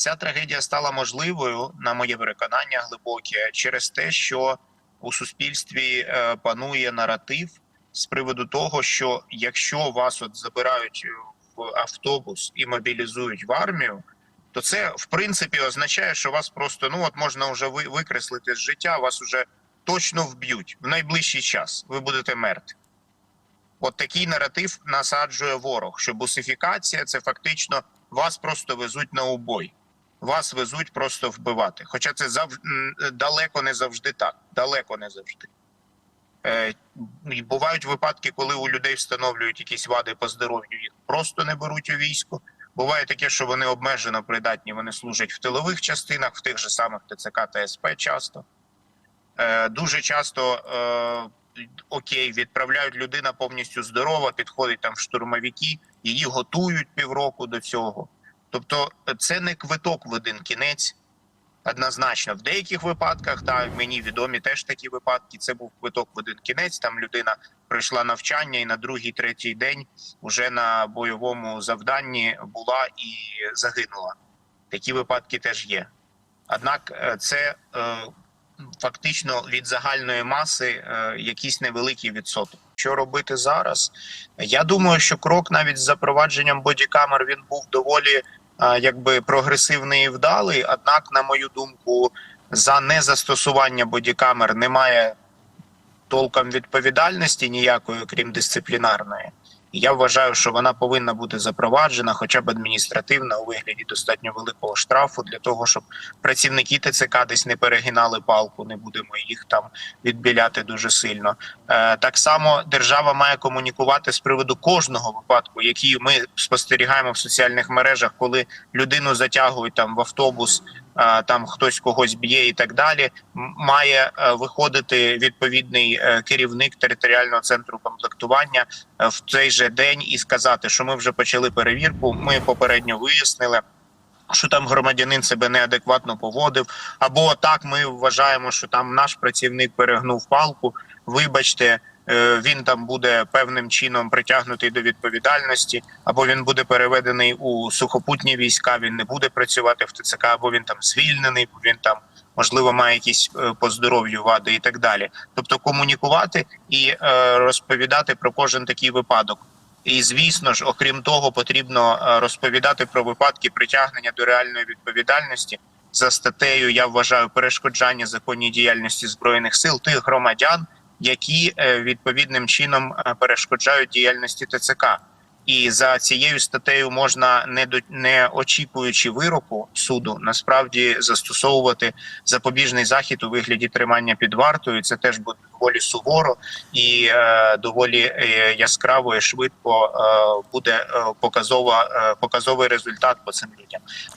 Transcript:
Ця трагедія стала можливою, на моє переконання, глибоке через те, що у суспільстві е, панує наратив з приводу того, що якщо вас от забирають в автобус і мобілізують в армію, то це в принципі означає, що вас просто ну от можна вже ви- викреслити з життя, вас вже точно вб'ють в найближчий час. Ви будете мертві. От такий наратив насаджує ворог, що бусифікація це фактично вас просто везуть на убой, вас везуть просто вбивати. Хоча це зав... далеко не завжди так. Далеко не завжди. Е, бувають випадки, коли у людей встановлюють якісь вади по здоров'ю, їх просто не беруть у військо. Буває таке, що вони обмежено придатні, вони служать в тилових частинах, в тих же самих ТЦК та СП часто. Е, дуже часто е, окей, відправляють людина повністю здорова, підходить там штурмовики, її готують півроку до цього. Тобто, е, це не квиток в один кінець. Однозначно, в деяких випадках, та мені відомі теж такі випадки. Це був квиток в один кінець. Там людина пройшла навчання і на другий, третій день уже на бойовому завданні була і загинула. Такі випадки теж є. Однак, е, це е, фактично від загальної маси е, якийсь невеликий відсоток. Що робити зараз? Я думаю, що крок навіть з запровадженням бодікамер він був доволі якби прогресивний і вдалий. Однак, на мою думку, за незастосування бодікамер немає толком відповідальності ніякої, крім дисциплінарної. Я вважаю, що вона повинна бути запроваджена, хоча б адміністративна у вигляді достатньо великого штрафу для того, щоб працівники ТЦК десь не перегинали палку, не будемо їх там відбіляти дуже сильно. Е, так само держава має комунікувати з приводу кожного випадку, який ми спостерігаємо в соціальних мережах, коли людину затягують там в автобус, там хтось когось б'є і так далі. Має е, виходити відповідний е, керівник територіального центру комплектування е, в цей же день і сказати, що ми вже почали перевірку. Ми попередньо вияснили. Що там громадянин себе неадекватно поводив, або так ми вважаємо, що там наш працівник перегнув палку. Вибачте, е, він там буде певним чином притягнутий до відповідальності, або він буде переведений у сухопутні війська. Він не буде працювати в ТЦК, або він там звільнений, бо він там можливо має якісь е, по здоров'ю вади і так далі. Тобто комунікувати і е, розповідати про кожен такий випадок. І звісно ж, окрім того, потрібно е, розповідати про випадки притягнення до реальної відповідальності за статтею. Я вважаю перешкоджання законній діяльності збройних сил тих громадян, які е, відповідним чином е, перешкоджають діяльності ТЦК. І за цією статтею можна не до не очікуючи вироку суду, насправді застосовувати запобіжний захід у вигляді тримання під вартою. Це теж буде доволі суворо і е, доволі е, яскраво і швидко е, буде показова е, показовий результат по цим людям.